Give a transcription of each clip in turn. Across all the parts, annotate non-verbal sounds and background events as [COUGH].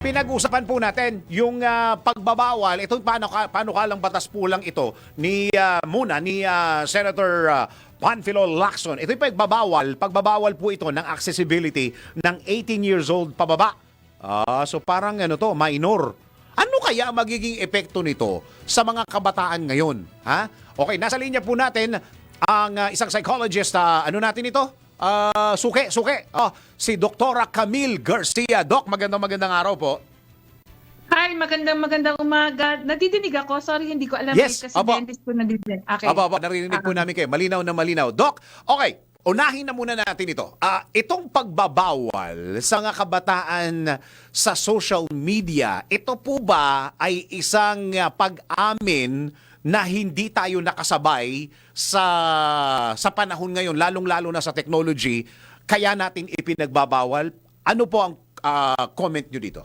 Pinag-usapan po natin yung ah, pagbabawal, ito paano ka, paano kalang batas po lang ito ni ah, muna ni ah, Senator ah, Panfilo Lacson. Ito yung pagbabawal, pagbabawal po ito ng accessibility ng 18 years old pababa. Ah, so parang ano to, minor. Ano kaya magiging epekto nito sa mga kabataan ngayon? Ha? Okay, nasa linya po natin ang ah, isang psychologist, ah, ano natin ito? Ah, suke, suke. Oh, si Doktora Camille Garcia. Doc, magandang magandang araw po. Hi, magandang magandang umaga. Nadidinig ako. Sorry, hindi ko alam. Yes, eh, kasi opo. dentist ko nadidinig. Okay. Aba, aba, narinig po namin kayo. Malinaw na malinaw. Doc, okay. Unahin na muna natin ito. Ah, itong pagbabawal sa nga kabataan sa social media, ito po ba ay isang ah, pag-amin na hindi tayo nakasabay sa sa panahon ngayon, lalong-lalo na sa technology, kaya natin ipinagbabawal? Ano po ang ah, comment nyo dito?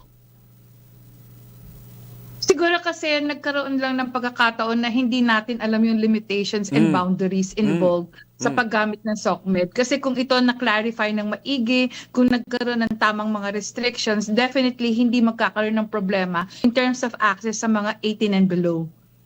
Siguro kasi nagkaroon lang ng pagkakataon na hindi natin alam yung limitations and Mm. boundaries involved sa Mm. paggamit ng SOCMED. Kasi kung ito na-clarify ng maigi, kung nagkaroon ng tamang mga restrictions, definitely hindi magkakaroon ng problema in terms of access sa mga 18 and below.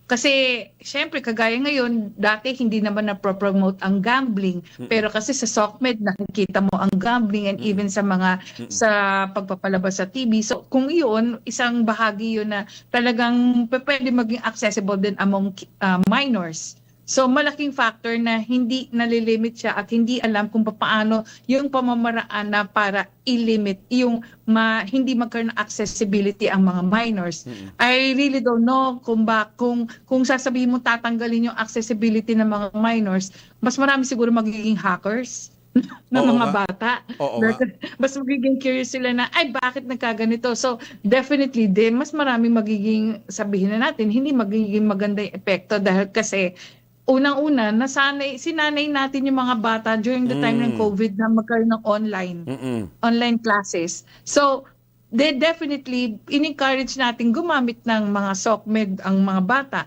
Kasi, syempre, kagaya ngayon, dati hindi naman na-promote ang gambling. Pero kasi sa SOCMED, nakikita mo ang gambling and even sa mga sa pagpapalabas sa TV. So, kung iyon, isang bahagi yun na talagang pwede maging accessible din among uh, minors. So, malaking factor na hindi nalilimit siya at hindi alam kung paano yung pamamaraan na para i-limit yung ma, hindi magkaroon ng accessibility ang mga minors. I really don't know kung ba kung kung sasabihin mo tatanggalin yung accessibility ng mga minors, mas marami siguro magiging hackers [LAUGHS] ng Oo mga nga. bata. Oo mas magiging curious sila na, ay, bakit nagkaganito? So, definitely din, mas marami magiging, sabihin na natin, hindi magiging maganda yung epekto dahil kasi, unang-una, nasanay, sinanay natin yung mga bata during the time Mm. ng COVID na magkaroon ng online Mm-mm. online classes. So, they definitely in-encourage natin gumamit ng mga SOCMED ang mga bata.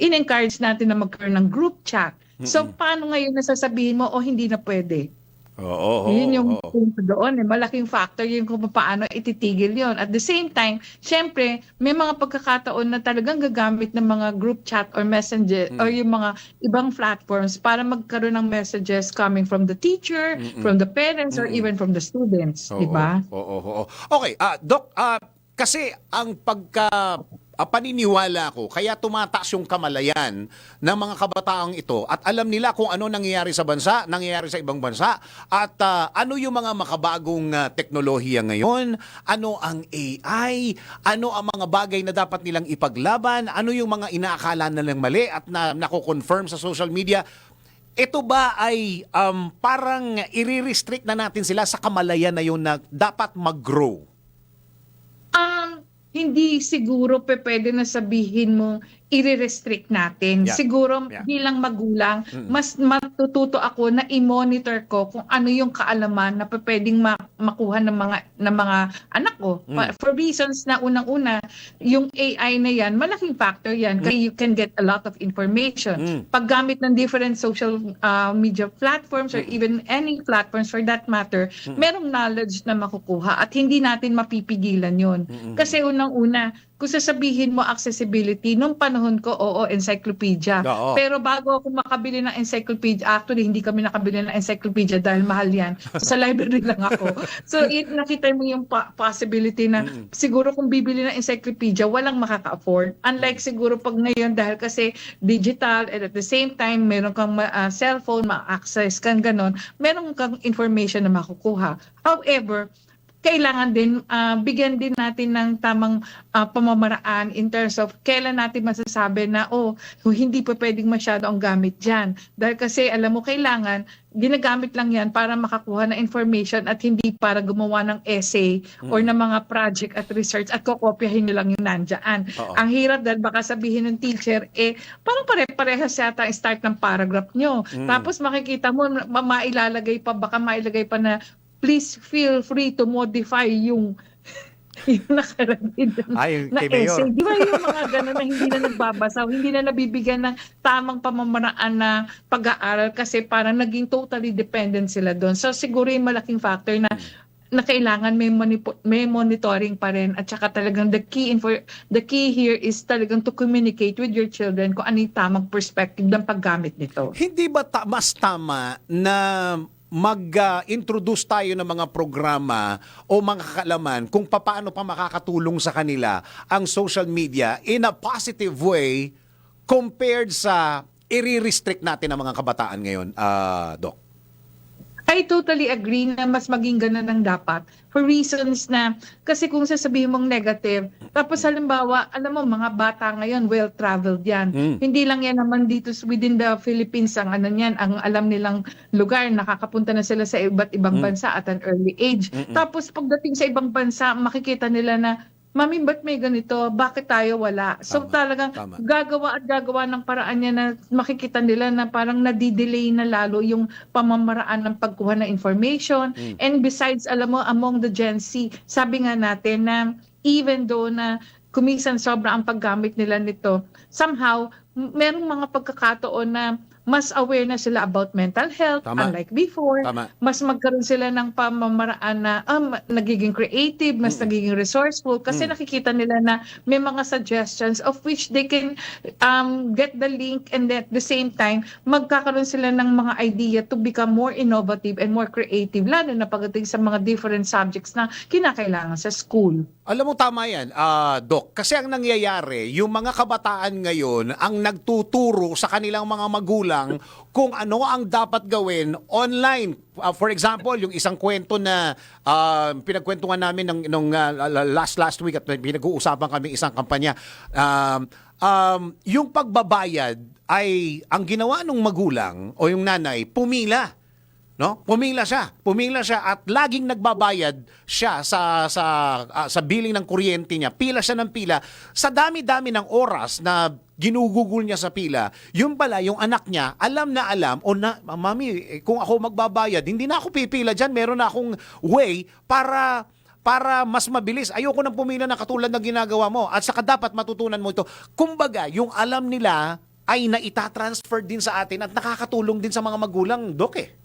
In-encourage natin na magkaroon ng group chat. So, paano ngayon nasasabihin mo, o hindi na pwede? Oo, oo, Yun yung oo. punto doon. Eh. Malaking factor yun kung paano ititigil yon. At the same time, syempre, may mga pagkakataon na talagang gagamit ng mga group chat or messenger Mm. or yung mga ibang platforms para magkaroon ng messages coming from the teacher, from the parents, or even from the students. Oo, Di ba? Oo, oo, oo. Okay, ah Doc, ah, kasi ang pagka ah, paniniwala ko, kaya tumataas yung kamalayan ng mga kabataang ito at alam nila kung ano nangyayari sa bansa, nangyayari sa ibang bansa at ah, ano yung mga makabagong ah, teknolohiya ngayon, ano ang AI, ano ang mga bagay na dapat nilang ipaglaban, ano yung mga inaakala nilang mali at na nako-confirm sa social media. Ito ba ay um, parang i-restrict na natin sila sa kamalayan na yun na dapat mag-grow? Um, hindi siguro pe pwede na sabihin mo i-restrict natin. Yeah. Siguro Yeah. bilang magulang, Mm. mas matututo ako na i-monitor ko kung ano yung kaalaman na pwedeng ma- makuha ng mga ng mga anak ko. Mm. For reasons na unang-una, yung AI na yan, malaking factor yan kasi you can get a lot of information. Mm. Paggamit ng different social uh, media platforms or even any platforms for that matter, merong knowledge na makukuha at hindi natin mapipigilan yon. Kasi unang-una, kung sasabihin mo accessibility, nung panahon ko, oo, encyclopedia. Oo. Pero bago ako makabili ng encyclopedia, actually, hindi kami nakabili ng encyclopedia dahil mahal yan. sa [LAUGHS] library lang ako. So, [LAUGHS] it, nakita mo yung possibility na siguro kung bibili ng encyclopedia, walang makaka-afford. Unlike siguro pag ngayon, dahil kasi digital and at the same time, meron kang ah, cellphone, ma-access kang ganon, meron kang information na makukuha. However, kailangan din ah, bigyan din natin ng tamang ah, pamamaraan in terms of kailan natin masasabi na oh hindi pa pwedeng masyado ang gamit diyan dahil kasi alam mo kailangan ginagamit lang yan para makakuha ng information at hindi para gumawa ng essay or ng mga project at research at kokopyahin nyo lang yung nandyan. Oo. Ang hirap dahil baka sabihin ng teacher, eh, parang pare-parehas yata ang start ng paragraph nyo. Tapos makikita mo, ma- mailalagay pa, baka mailagay pa na please feel free to modify yung [LAUGHS] yung nakalagay doon Ay, na essay. Di ba yung mga gano'n na hindi na nagbabasa, o hindi na nabibigyan ng tamang pamamaraan na pag-aaral kasi parang naging totally dependent sila doon. So siguro yung malaking factor na na kailangan may, manipo- may monitoring pa rin at saka talagang the key info, the key here is talagang to communicate with your children kung ano yung tamang perspective ng paggamit nito. Hindi ba ta- mas tama na mag-introduce tayo ng mga programa o mga kaalaman kung paano pa makakatulong sa kanila ang social media in a positive way compared sa i-restrict natin ang mga kabataan ngayon, ah, Doc? I totally agree na mas maging ganun ang dapat for reasons na kasi kung sasabihin mong negative tapos halimbawa alam mo mga bata ngayon well traveled yan Mm. hindi lang yan naman dito within the Philippines ang ano niyan ang alam nilang lugar nakakapunta na sila sa iba't ibang Mm. bansa at an early age Mm-mm. tapos pagdating sa ibang bansa makikita nila na Mami, ba't may ganito? Bakit tayo wala? So Tama, talagang tama. gagawa at gagawa ng paraan niya na makikita nila na parang nadidelay na lalo yung pamamaraan ng pagkuha ng information. Mm. And besides, alam mo, among the Gen Z, sabi nga natin na even though na kumisan sobra ang paggamit nila nito, somehow, merong mga pagkakataon na mas aware na sila about mental health, Tama. unlike before Tama. mas magkaroon sila ng pamamaraan na um, nagiging creative, mas Mm. nagiging resourceful kasi Mm. nakikita nila na may mga suggestions of which they can um, get the link and at the same time magkakaroon sila ng mga idea to become more innovative and more creative lalo na pagdating sa mga different subjects na kinakailangan sa school. Alam mo tama yan, ah, Doc. Kasi ang nangyayari, yung mga kabataan ngayon ang nagtuturo sa kanilang mga magulang kung ano ang dapat gawin online. Ah, for example, yung isang kwento na ah, pinagkwentuhan namin ng, nung ah, last last week at pinag-uusapan kami isang kampanya. Um, um, yung pagbabayad ay ang ginawa ng magulang o yung nanay, pumila. No? Pumila siya. Pumila siya at laging nagbabayad siya sa sa ah, sa billing ng kuryente niya. Pila siya ng pila. Sa dami-dami ng oras na ginugugol niya sa pila, yung pala, yung anak niya, alam na alam, o na, mami, eh, kung ako magbabayad, hindi na ako pipila dyan, meron na akong way para para mas mabilis. Ayoko nang pumila na katulad ng ginagawa mo. At saka dapat matutunan mo ito. Kumbaga, yung alam nila ay naitatransfer din sa atin at nakakatulong din sa mga magulang, Dok eh.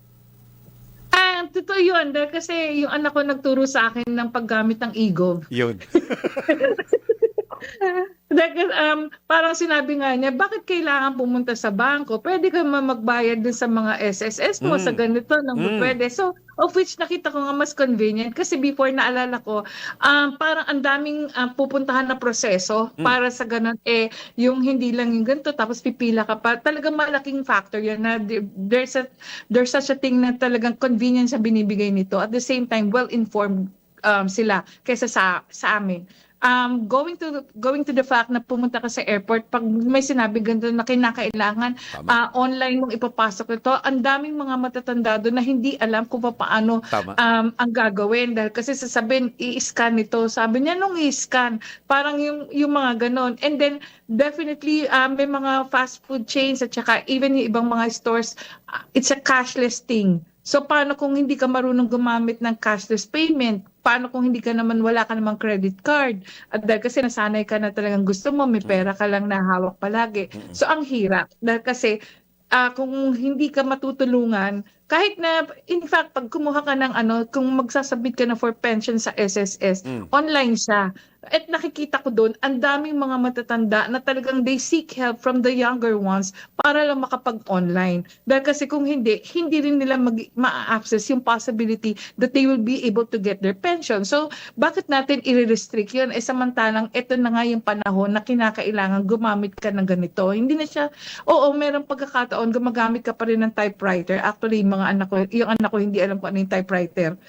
Ah, totoo yun. Dahil kasi yung anak ko nagturo sa akin ng paggamit ng ego. Yun. [LAUGHS] Um, parang sinabi nga niya, bakit kailangan pumunta sa bangko? Pwede ka ma- magbayad din sa mga SSS mo, Mm. sa ganito, nang Mm. pwede. So, of which nakita ko nga mas convenient kasi before naalala ko, um, parang ang daming um, pupuntahan na proseso Mm. para sa ganun, eh, yung hindi lang yung ganito, tapos pipila ka pa. Talagang malaking factor yan na the- there's, a, there's such a thing na talagang convenience sa binibigay nito. At the same time, well-informed um, sila kaysa sa, sa amin um, going to going to the fact na pumunta ka sa airport pag may sinabi ganito na kinakailangan Tama. ah, online mong ipapasok ito ang daming mga matatanda doon na hindi alam kung paano Tama. um, ang gagawin. Dahil kasi sasabihin i-scan nito. Sabi niya nung i-scan? Parang yung yung mga ganon. And then definitely um, may mga fast food chains at saka even yung ibang mga stores ah, it's a cashless thing So paano kung hindi ka marunong gumamit ng cashless payment? Paano kung hindi ka naman wala ka namang credit card? At dahil kasi nasanay ka na talagang gusto mo, may pera ka lang na hawak palagi. So ang hirap dahil kasi ah, kung hindi ka matutulungan, kahit na in fact pag kumuha ka ng ano, kung magsasabit ka na for pension sa SSS, Mm. online siya. At nakikita ko doon, ang daming mga matatanda na talagang they seek help from the younger ones para lang makapag-online. Dahil kasi kung hindi, hindi rin nila mag- ma-access yung possibility that they will be able to get their pension. So, bakit natin i-restrict yun? Eh, samantalang ito na nga yung panahon na kinakailangan gumamit ka ng ganito. Hindi na siya, oo, merong pagkakataon, gumagamit ka pa rin ng typewriter. Actually, yung mga anak ko, yung anak ko hindi alam kung ano yung typewriter.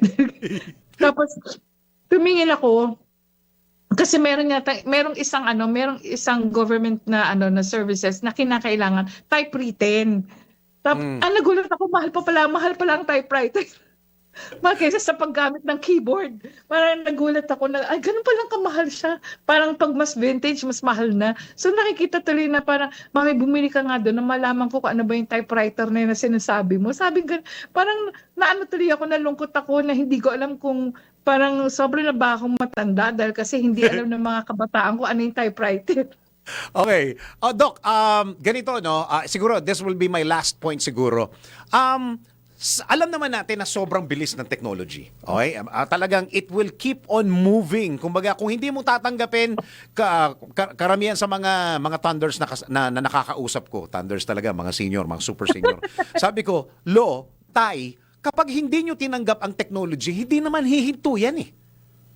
[LAUGHS] Tapos, tumingin ako, kasi meron yata, merong isang ano, merong isang government na ano na services na kinakailangan typewritten. Tap, Mm. ah, nagulat ako, mahal pa pala, mahal pala ang typewriter. Mahal kaysa sa paggamit ng keyboard. Parang nagulat ako na, ay, ganun palang kamahal siya. Parang pag mas vintage, mas mahal na. So nakikita tuloy na parang, mami, bumili ka nga doon na malaman ko kung ano ba yung typewriter na yun na sinasabi mo. Sabi gan, parang naano tuloy ako, nalungkot ako na hindi ko alam kung parang sobrang na ba akong matanda dahil kasi hindi [LAUGHS] alam ng mga kabataan ko ano yung typewriter. Okay. Oh, Doc, um, ganito, no? Ah, siguro, this will be my last point siguro. Um, alam naman natin na sobrang bilis ng technology. Okay? Ah, talagang it will keep on moving. Kumbaga, kung hindi mo tatanggapin ka, ka- karamihan sa mga mga thunders na, na, na nakakausap ko, thunders talaga, mga senior, mga super senior. [LAUGHS] Sabi ko, Lo, Tay, kapag hindi nyo tinanggap ang technology, hindi naman hihinto yan eh.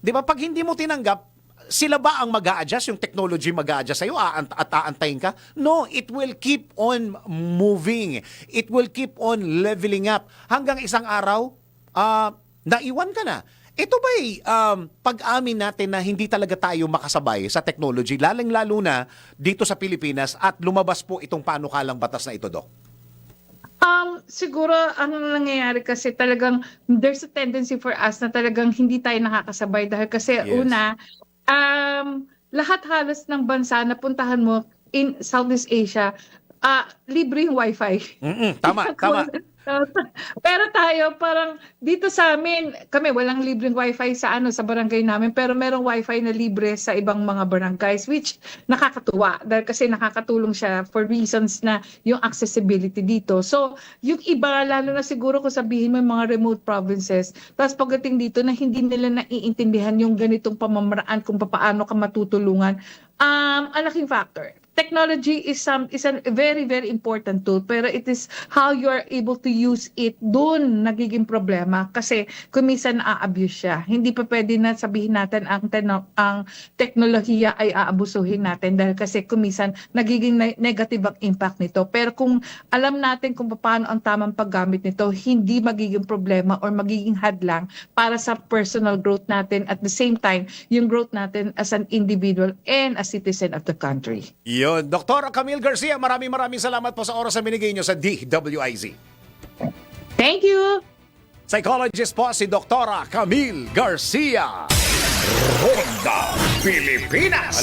Di ba? Pag hindi mo tinanggap, sila ba ang mag adjust yung technology mag adjust sa'yo aant- at aantayin ka? No, it will keep on moving. It will keep on leveling up. Hanggang isang araw, ah, naiwan ka na. Ito ba'y um, pag-amin natin na hindi talaga tayo makasabay sa technology, lalong-lalo na dito sa Pilipinas at lumabas po itong panukalang batas na ito, Doc? Um, siguro ang nangyayari kasi talagang there's a tendency for us na talagang hindi tayo nakakasabay dahil kasi Yes. una um lahat halos ng bansa na puntahan mo in Southeast Asia ah libre yung wifi. Mm-mm, tama, tama. [LAUGHS] pero tayo parang dito sa amin kami walang libreng wifi sa ano sa barangay namin pero merong wifi na libre sa ibang mga barangays which nakakatuwa dahil kasi nakakatulong siya for reasons na yung accessibility dito. So yung iba lalo na siguro kung sabihin mo yung mga remote provinces tapos pagdating dito na hindi nila naiintindihan yung ganitong pamamaraan kung paano ka matutulungan um ang laking factor technology is some is a very very important tool pero it is how you are able to use it doon nagiging problema. Kasi kung minsan na-abuse siya. Hindi pa pwede na sabihin natin ang ang teknolohiya ay aabusuhin natin dahil kasi kung minsan nagiging ne- negative ang impact nito. Pero kung alam natin kung paano ang tamang paggamit nito hindi magiging problema or magiging hadlang para sa personal growth natin. At the same time yung growth natin as an individual and a citizen of the country. Yun. Dr. Camille Garcia, maraming maraming salamat po sa oras na binigay nyo sa DWIZ. Thank you! Psychologist po si Dr. Camille Garcia. Ronda Pilipinas.